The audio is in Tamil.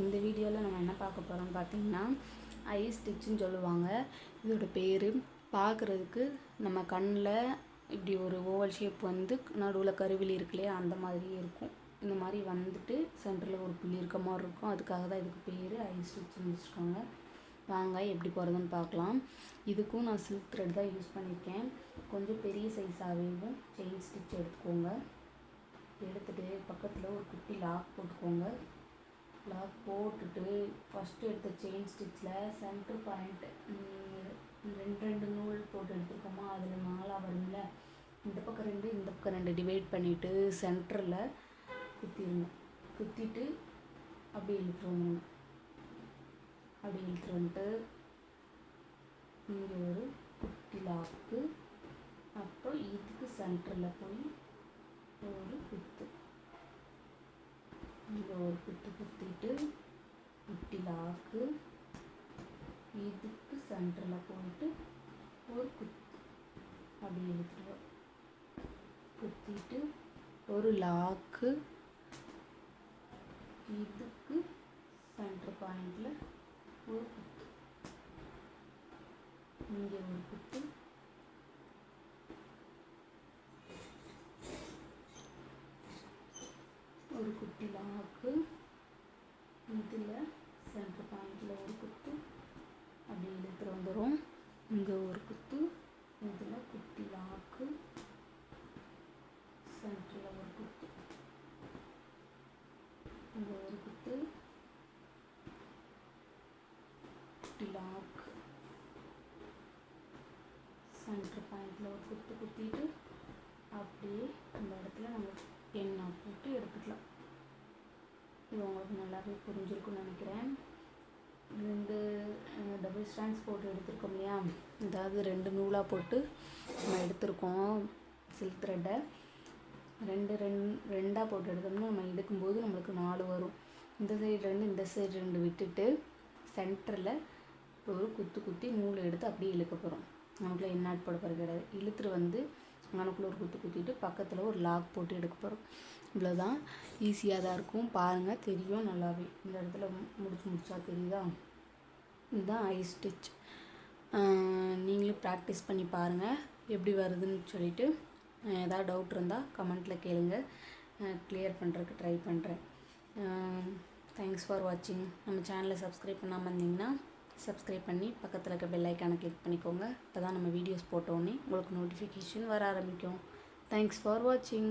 இந்த வீடியோவில் நம்ம என்ன பார்க்க போகிறோம்னு பார்த்தீங்கன்னா ஐ ஸ்டிச்சுன்னு சொல்லுவாங்க. இதோட பேர் பார்க்குறதுக்கு நம்ம கண்ணில் இப்படி ஒரு ஓவல் ஷேப் வந்து நடுவில் கருவிலி இருக்குல்லையே அந்த மாதிரியே இருக்கும். இந்த மாதிரி வந்துட்டு சென்டரில் ஒரு புள்ளி இருக்க மாதிரி இருக்கும். அதுக்காக தான் இதுக்கு பேர் ஐ ஸ்டிச்சுன்னு வச்சுருக்காங்க வாங்க எப்படி போகிறதுன்னு பார்க்கலாம். இதுக்கும் நான் சில்க் த்ரெட் தான் யூஸ் பண்ணியிருக்கேன். கொஞ்சம் பெரிய சைஸாகவும் செயின் ஸ்டிச் எடுத்துக்கோங்க. எடுத்துகிட்டு பக்கத்தில் ஒரு குட்டி லாக் போட்டுக்கோங்க. லாக் போட்டுட்டு ஃபஸ்ட்டு எடுத்த செயின் ஸ்டிச்சில் சென்ட்ரு பாயிண்ட் ரெண்டு ரெண்டு நூல் போட்டு எடுத்துருக்கோமா? அதில் நாலாக வரும்ல. இந்த பக்கம் ரெண்டு இந்த பக்கம் ரெண்டு டிவைட் பண்ணிவிட்டு சென்டரில் குத்திடுங்க குத்திட்டு அப்படியே இழுத்துட்டு அப்படி இழுத்துட்டு வந்துட்டு இங்கே ஒரு குட்டி லாக்கு அப்புறம் இதுக்கு சென்டரில் போய் ஒரு குத்து. இங்கே ஒரு குத்து குத்து. லாக்கு இதுக்கு சென்டரில் போயிட்டு ஒரு குத்து அப்படி இழுத்துருவோம் குத்திட்டு ஒரு லாக்கு இதுக்கு சென்டர் பாயிண்டில் ஒரு குத்து. இங்கே ஒரு குத்து. ஒரு குட்டி லாக்கு இதில் சென்டர் பாயிண்டில் ஒரு குத்து அப்படி இழுத்துட்டு வந்துடும் இங்கே ஒரு குத்து இதில் குட்டி லாக்கு சென்டரில் ஒரு குத்து. இங்கே ஒரு குத்து குட்டி லாக் சென்டர் பாயிண்டில் ஒரு குத்து குத்திட்டு அப்படியே இந்த இடத்துல நம்ம எண்ணெய் போட்டு எடுத்துக்கலாம். இது உங்களுக்கு நல்லாவே புரிஞ்சிருக்கும்னு நினைக்கிறேன். ரெண்டு டபுள் ஸ்டாண்ட்ஸ் போட்டு எடுத்திருக்கோம் இல்லையா? அதாவது ரெண்டு நூலாக போட்டு நம்ம எடுத்திருக்கோம் சில்க் த்ரெட்டை ரெண்டு ரெண்டு ரெண்டாக போட்டு எடுத்தோம்னா நம்ம எடுக்கும்போது நம்மளுக்கு நாலு வரும். இந்த சைடு ரெண்டு இந்த சைடு ரெண்டு விட்டுட்டு சென்டரில் ஒரு குத்து குத்தி நூல் எடுத்து அப்படியே இழுக்க போகிறோம் நமக்குள்ள என்ன ஆட் போட போகிறது கிடையாது. இழுத்துட்டு வந்து அங்கனக்குள்ளே ஒரு குத்து குத்திட்டு பக்கத்தில் ஒரு லாக் போட்டு எடுக்க போகிறோம் இவ்வளோதான் ஈஸியாக தான் இருக்கும். பாருங்கள் தெரியும் நல்லாவே. இந்த இடத்துல முடிச்சு முடிச்சா தெரியுதா? இதுதான் ஐ ஸ்டிச் நீங்களும் ப்ராக்டிஸ் பண்ணி பாருங்கள் எப்படி வருதுன்னு சொல்லிட்டு ஏதாவது டவுட் இருந்தால் கமெண்ட்டில் கேளுங்க. கிளியர் பண்ணுறதுக்கு ட்ரை பண்ணுறேன் தேங்க்ஸ் ஃபார் வாட்சிங் நம்ம சேனலை சப்ஸ்கிரைப் பண்ணாமல் இருந்தீங்கன்னா சப்ஸ்கிரைப் பண்ணி பக்கத்தில் இருக்க பெல் ஐக்கானை கிளிக் பண்ணிக்கோங்க. அப்போ தான் நம்ம வீடியோஸ் போட்டோன்னே உங்களுக்கு நோட்டிஃபிகேஷன் வர ஆரம்பிக்கும். தேங்க்ஸ் ஃபார் வாட்சிங்